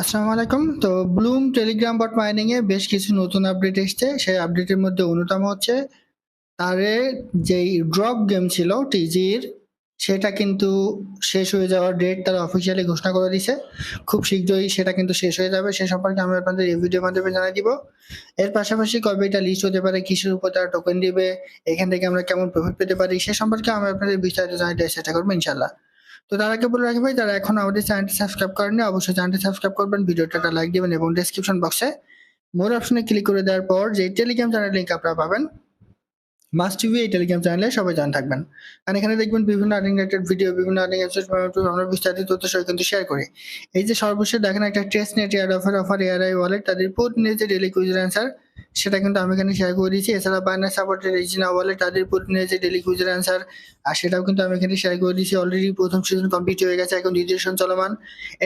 আসসালামু আলাইকুম। তো ব্লুম টেলিগ্রাম বট মাইনিং এ বেশ কিছু নতুন আপডেট এসছে। সেই আপডেটের মধ্যে অন্যতম হচ্ছে তারে যেই ড্রপ গেম ছিল টিজির সেটা কিন্তু শেষ হয়ে যাওয়ার ডেট তারা অফিসিয়ালি ঘোষণা করে দিছে খুব শীঘ্রই সেটা কিন্তু শেষ হয়ে যাবে। সে সম্পর্কে আমি আপনাদের এই ভিডিওর মাধ্যমে জানাই দিব। এর পাশাপাশি কবে এটা লিস্ট হতে পারে, কিসের উপর তারা টোকেন দিবে, এখান থেকে আমরা কেমন প্রফিট পেতে পারি, সে সম্পর্কে আমি আপনাদের বিস্তারিত জানাতে চেষ্টা করব ইনশাল্লাহ তো তার আগে বলে রাখি ভাই, যারা এখন আমাদের চ্যানেলটি সাবস্ক্রাইব করেননি, অবশ্যই চ্যানেলটি সাবস্ক্রাইব করবেন। ভিডিওটা লাইক দিবেন এবং ডেসক্রিপশন বক্সে মোর অপশনে ক্লিক করে দেওয়ার পর যে টেলিগ্রাম চ্যানেল লিঙ্ক আপনারা পাবেন। মাস্ট টিভি এই টেলিগ্রাম চ্যানেলে সবাই জান থাকবেন। আর এখানে দেখবেন বিভিন্ন আর্নিং রিলেটেড ভিডিও বিভিন্ন আর্নিং আমরা বিস্তারিত তথ্য সহ কিন্তু শেয়ার করি। এই যে সর্বশেষ দেখেন একটা testnet air offer offer ARI wallet তাদের প্রতিদিনের যে ডেলি কুইজের অ্যান্সার সেটা কিন্তু আমি এখানে শেয়ার করে দিয়েছি। এছাড়া বাইনাস সাপোর্টের রিজিনা ওয়ালেট তাদের প্রতিদিনের যে ডেলি কুইজের অ্যান্সার আর সেটাও কিন্তু আমি এখানে শেয়ার করে দিয়েছি। অলরেডি প্রথম সিজন কমপ্লিট হয়ে গেছে, এখন দ্বিতীয় সিজন চলমান।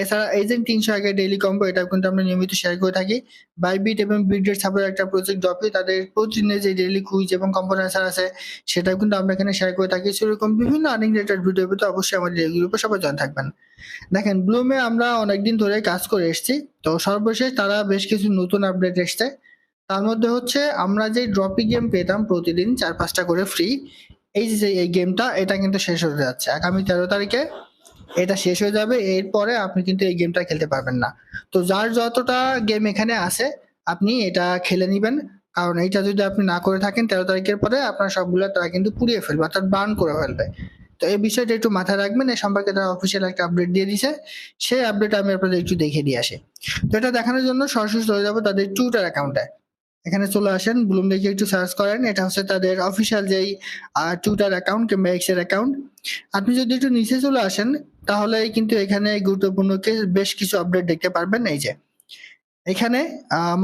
এছাড়া এই যে তিনশো আগে ডেলি কম্বো এটাও কিন্তু আমরা নিয়মিত শেয়ার করে থাকি। বাইবিট এবং বিটডেট সাপোর্ট একটা প্রজেক্ট ডপে তাদের প্রতিদিনের যে ডেলি কুইজ এবং কম্পোন অ্যান্সার আছে, সেটাও কিন্তু আমরা এখানে শেয়ার করে থাকি। সেরকম বিভিন্ন আর্নিং রিলেটেড ভিডিও পেতে অবশ্যই আমাদের গ্রুপে সবাই জয়েন থাকবেন। দেখেন ব্লুমে আমরা অনেকদিন ধরে কাজ করে এসেছি। তো সর্বশেষ তারা বেশ কিছু নতুন আপডেট এসছে। তার মধ্যে হচ্ছে আমরা যে ড্রপি গেম পেতাম প্রতিদিন চার পাঁচটা করে ফ্রি এই যে এই গেমটা এটা কিন্তু শেষ হয়ে যাচ্ছে। আগামী তেরো তারিখে এটা শেষ হয়ে যাবে, এরপরে আপনি কিন্তু এই গেমটা খেলতে পারবেন না। তো যার যতটা গেম এখানে আছে, আপনি এটা খেলে নেবেন। কারণ এইটা যদি আপনি না করে থাকেন, তেরো তারিখের পরে আপনার সবগুলো তারা কিন্তু পুড়িয়ে ফেলবে, অর্থাৎ বার্ন করে ফেলবে। তো এই বিষয়টা একটু মাথায় রাখবেন এই সম্পর্কে তারা অফিসিয়াল একটা আপডেট দিয়ে দিছে। সেই আপডেট আমি আপনাদের একটু দেখে দিয়ে আসি। তো এটা দেখানোর জন্য সরাসরি চলে যাব তাদের টুইটার অ্যাকাউন্টে এখানে চলে আসেন ব্লুম দেখে একটু সার্চ করেন। এটা হচ্ছে তাদের অফিসিয়াল যেই টুইটার অ্যাকাউন্ট কিংবা এক্সের অ্যাকাউন্ট আপনি যদি একটু নিচে চলে আসেন, তাহলে কিন্তু এখানে গুরুত্বপূর্ণ বেশ কিছু আপডেট দেখতে পারবেন। এই যে, এখানে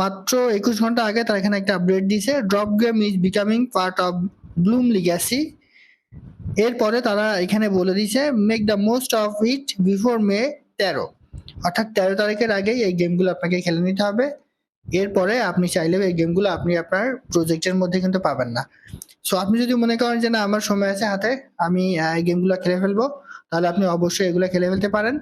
মাত্র একুশ ঘণ্টা আগে তারা এখানে একটা আপডেট দিয়েছে drop game is becoming part of Bloom legacy এরপরে তারা এখানে বলে দিয়েছে make the most of it before May তেরো। অর্থাৎ তেরো তারিখের আগেই এই গেমগুলো আপনাকে খেলে নিতে হবে। এরপরে আপনি চাইলে এই গেমগুলো আপনি আপনার প্রজেক্টের মধ্যে কিন্তু পাবেন না। সো আপনি যদি মনে করেন যে না, আমার সময় আছে হাতে, আমি এই গেমগুলো খেলে ফেলব, তাহলে আপনি অবশ্যই এগুলো খেলে ফেলতে পারেন।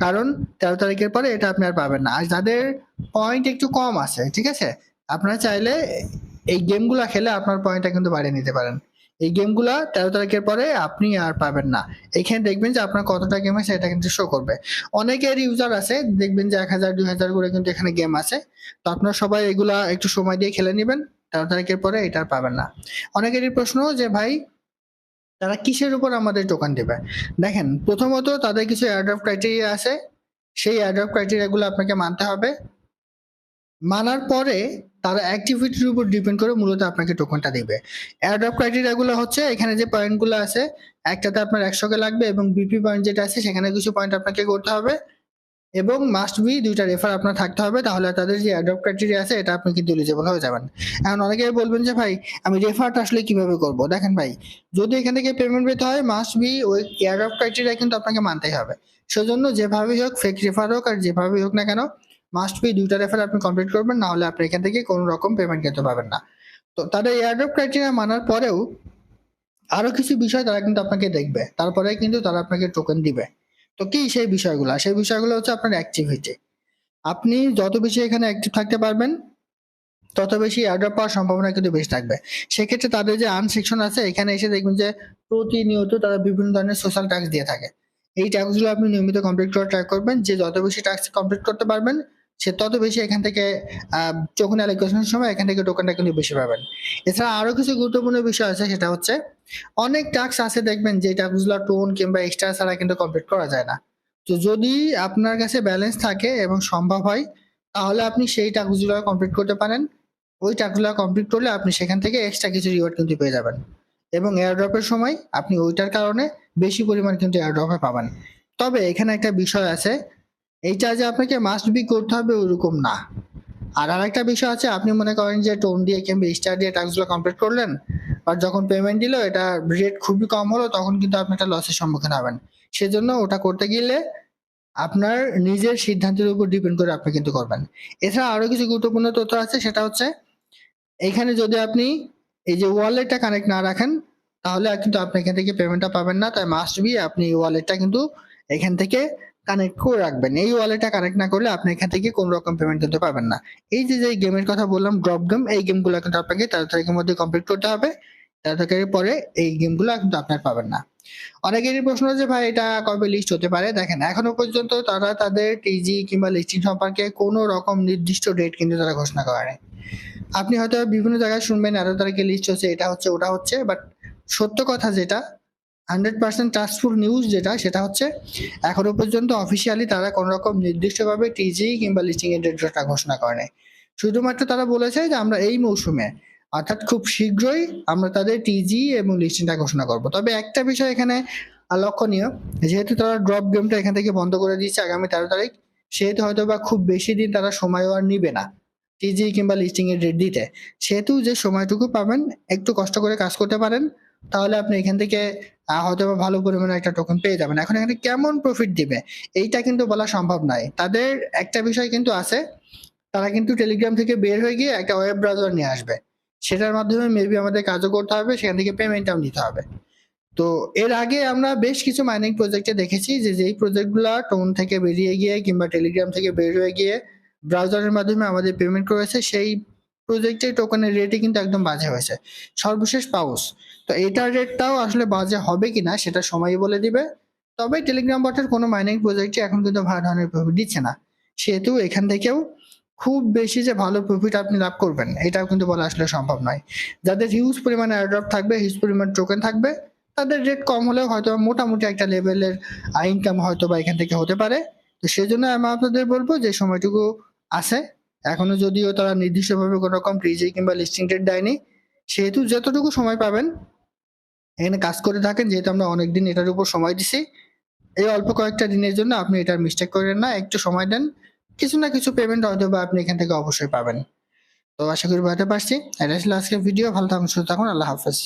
কারণ তেরো তারিখের পরে এটা আপনি আর পাবেন না। আর যাদের পয়েন্ট একটু কম আছে, ঠিক আছে? আপনারা চাইলে এই গেমগুলো খেলে আপনার পয়েন্টটা কিন্তু বাড়িয়ে নিতে পারেন। এই গেমগুলা তেরো তারিখের পরে আপনি আর পাবেন না। এখানে দেখবেন যে আপনার কতটা গেম আছে এটা কিন্তু শো করবে। অনেকের ইউজার আছে, দেখবেন যে এক হাজার, দুই হাজার করে কিন্তু এখানে গেম আছে। তো আপনারা সবাই এগুলা একটু সময় দিয়ে খেলে নেবেন, তেরো তারিখের পরে এটা পাবেন না। অনেকেরই প্রশ্ন যে ভাই, তারা কিসের উপর আমাদের টোকান দেবে? দেখেন, প্রথমত তাদের কিছু অ্যাড্রপ ক্রাইটেরিয়া আছে। সেই অ্যাড্রপ ক্রাইটেরিয়াগুলো আপনাকে মানতে হবে। মানার পরে তারা অ্যাক্টিভিটির উপর ডিপেন্ড করে মূলত আপনাকে টোকনটা দিবে। অ্যাড্রপ ক্রাইটেরিয়াগুলো হচ্ছে এখানে যে পয়েন্টগুলো আছে, একটাতে আপনার একশোকে লাগবে এবং বিপি পয়েন্ট যেটা আছে সেখানে কিছু পয়েন্ট আপনাকে করতে হবে এবং মাস্ট বি দুইটা রেফার আপনার থাকতে হবে, তাহলে তাদের যে অ্যাডপ ক্রাইটেরিয়া আছে এটা আপনি কিন্তু এলিজেবল হয়ে যাবেন। এখন অনেকে বলবেন যে ভাই, আমি রেফারটা আসলে কীভাবে করব? দেখেন ভাই, যদি এখান থেকে পেমেন্ট পেতে হয় মাস্ট বি ওই অ্যাডপ ক্রাইটেরিয়া কিন্তু আপনাকে মানতেই হবে। সেজন্য যেভাবেই হোক ফেক রেফার হোক আর যেভাবেই হোক না কেন মাস্ট বি দুইটা রেফার আপনি কমপ্লিট করবেন, না হলে আপনি এখান থেকে কোনো রকম পেমেন্ট কিন্তু পাবেন না। তো তাদের এয়ারড্রপ ক্রাইটেরিয়া মানার পরেও আরও কিছু বিষয় তারা কিন্তু আপনাকে দেখবে। তারপরে কিন্তু তারা আপনাকে টোকেন দিবে। তো কি সেই বিষয়গুলো? সেই বিষয়গুলো হচ্ছে আপনার অ্যাক্টিভিটি আপনি যত বেশি এখানে অ্যাক্টিভ থাকতে পারবেন, তত বেশি এয়ারড্রপ পাওয়ার সম্ভাবনা কিন্তু বেশি থাকবে। সেক্ষেত্রে তাদের যে আর্ন সেকশন আছে, এখানে এসে দেখবেন যে প্রতিনিয়ত তারা বিভিন্ন ধরনের সোশ্যাল ট্যাক্স দিয়ে থাকে। এই ট্যাক্সগুলো আপনি নিয়মিত কমপ্লিট করে ট্রাই করবেন। যে যত বেশি ট্যাক্স কমপ্লিট করতে পারবেন সে তত বেশি এখান থেকে যখন অ্যালোকেশনের সময়, এখান থেকে টোকেনটা কিন্তু বেশি পাবেন। এছাড়া আরও কিছু গুরুত্বপূর্ণ বিষয় আছে, সেটা হচ্ছে অনেক টাস্ক আছে, দেখবেন, যে টাস্কগুলো টোন কিংবা এক্সট্রা ছাড়া কিন্তু কমপ্লিট করা যায় না। তো যদি আপনার কাছে ব্যালেন্স থাকে এবং সম্ভব হয়, তাহলে আপনি সেই টাস্কগুলো কমপ্লিট করতে পারেন। ওই টাস্কগুলো কমপ্লিট করলে আপনি সেখান থেকে এক্সট্রা কিছু রিওয়ার্ড কিন্তু পেয়ে যাবেন। এবং এয়ারড্রপের সময় আপনি ওইটার কারণে বেশি পরিমাণ কিন্তু এয়ারড্রপে পাবেন। তবে এখানে একটা বিষয় আছে এইটা যে আপনাকে মাস্ট বি করতে হবে ওরকম না। আর আরেকটা বিষয় আছে, আপনি মনে করেন যে টোন দিয়ে কিংবা স্টার দিয়ে টাস্কগুলো কমপ্লিট করলেন আর যখন পেমেন্ট দিল, এটা রেট খুবই কম হলো, তখন কিন্তু আপনি একটা লসের সম্মুখীন হবেন। সেজন্য ওটা করতে গেলে আপনার নিজের সিদ্ধান্তের উপর ডিপেন্ড করে আপনি কিন্তু করবেন। এছাড়া আরও কিছু গুরুত্বপূর্ণ তথ্য আছে, সেটা হচ্ছে, এখানে যদি আপনি এই যে ওয়ালেটটা কানেক্ট না রাখেন, তাহলে কিন্তু আপনি এখান থেকে পেমেন্টটা পাবেন না। তাই মাস্ট বি আপনি ওয়ালেটটা কিন্তু এখান থেকে কানেক্ট করে রাখবেন। এই ওয়ালেটটা কানেক্ট না করলে আপনি এখান থেকে কোনো রকম পেমেন্ট দিতে পারবেন না। এই যে যে গেমের কথা বললাম ড্রপ গেম এই গেমগুলো কিন্তু আপনাকে তেরো তারিখের মধ্যে কমপ্লিট করতে হবে। তেরো তারিখের পরে এই গেমগুলো কিন্তু আপনার পাবেন না। অনেকেরই প্রশ্ন যে ভাই, এটা কবে লিস্ট হতে পারে? দেখেন, এখনও পর্যন্ত তারা তাদের টিজি কিংবা লিস্টিং সম্পর্কে কোনো রকম নির্দিষ্ট ডেট কিন্তু তারা ঘোষণা করেনি আপনি হয়তো বিভিন্ন জায়গায় শুনবেন, এত তারিখে লিস্ট হচ্ছে, এটা হচ্ছে, ওটা হচ্ছে বাট সত্য কথা যেটা হান্ড্রেড পার্সেন্ট ট্রাস্টফুল নিউজ যেটা, সেটা হচ্ছে এখনও পর্যন্ত অফিসিয়ালি তারা কোনো রকম নির্দিষ্টভাবে টিজি কিংবা লিস্টিং এর ডেটটা ঘোষণা করেনি শুধুমাত্র তারা বলেছে যে আমরা এই মৌসুমে, অর্থাৎ খুব শীঘ্রই আমরা তাদের টিজি এবং লিস্টিংটা ঘোষণা করব। তবে একটা বিষয় এখানে লক্ষণীয়, যেহেতু তারা ড্রপ গেমটা এখান থেকে বন্ধ করে দিচ্ছে আগামী তেরো তারিখ, সেহেতু হয়তো বা খুব বেশি দিন তারা সময়ও আর নিবে না টিজি কিংবা লিস্টিং এর ডেট দিতে। সেহেতু যে সময়টুকু পাবেন, একটু কষ্ট করে কাজ করতে পারেন, তাহলে আপনি এখান থেকে হয়তো ভালো পরিমাণে একটা টোকেন পেয়ে যাবেন। এখন এখানে কেমন প্রফিট দিবে? এইটা কিন্তু বলা সম্ভব নয়। তাদের একটা বিষয় কিন্তু আছে, তারা কিন্তু টেলিগ্রাম থেকে বের হয়ে গিয়ে একটা ওয়েব ব্রাউজার নিয়ে আসবে। সেটার মাধ্যমে মেবি আমাদের কাজও করতে হবে, সেখান থেকে পেমেন্টটাও নিতে হবে। তো এর আগে আমরা বেশ কিছু মাইনিং প্রজেক্টে দেখেছি যে, যেই প্রজেক্টগুলো টোন থেকে বেরিয়ে গিয়ে কিংবা টেলিগ্রাম থেকে বের হয়ে গিয়ে ব্রাউজারের মাধ্যমে আমাদের পেমেন্ট করেছে, সেই প্রজেক্টের টোকেনের রেটই কিন্তু একদম বাজে হয়েছে। সর্বশেষ পাউস। তো এটার রেটটাও আসলে বাজে হবে কিনা সেটা সময়ই বলে দিবে। তবে টেলিগ্রাম বটের কোনো মাইনিং প্রজেক্টে এখন কিন্তু ভালো ধরনের প্রফিট দিচ্ছে না। সেহেতু এখান থেকেও খুব বেশি যে ভালো প্রফিট আপনি লাভ করবেন, এটাও কিন্তু বলা আসলে সম্ভব নয়। যাদের হিউজ পরিমাণে এয়ারড্রপ থাকবে হিউজ পরিমাণ টোকেন থাকবে, তাদের রেট কম হলেও হয়তো মোটামুটি একটা লেভেলের ইনকাম হয়তো বা এখান থেকে হতে পারে। তো সেজন্য আমি আপনাদের বলব যে সময়টুকু আছে এখনও যদিও তারা নির্দিষ্টভাবে কোনো রকম টিজি কিংবা লিস্টিং ডেট দেয়নি, সেহেতু যতটুকু সময় পাবেন, এখানে কাজ করে থাকেন, যেহেতু আমরা অনেকদিন এটার উপর সময় দিছি। এই অল্প কয়েকটা দিনের জন্য আপনি এটার মিস্টেক করেন না, একটু সময় দেন, কিছু না কিছু পেমেন্ট হয়তো বা আপনি এখান থেকে অবশ্যই পাবেন। তো আশা করি বুঝতে পারছি। এটা ছিল আজকের ভিডিও ভালো থাকুন, সুস্থ থাকুন, আল্লাহ হাফেজ।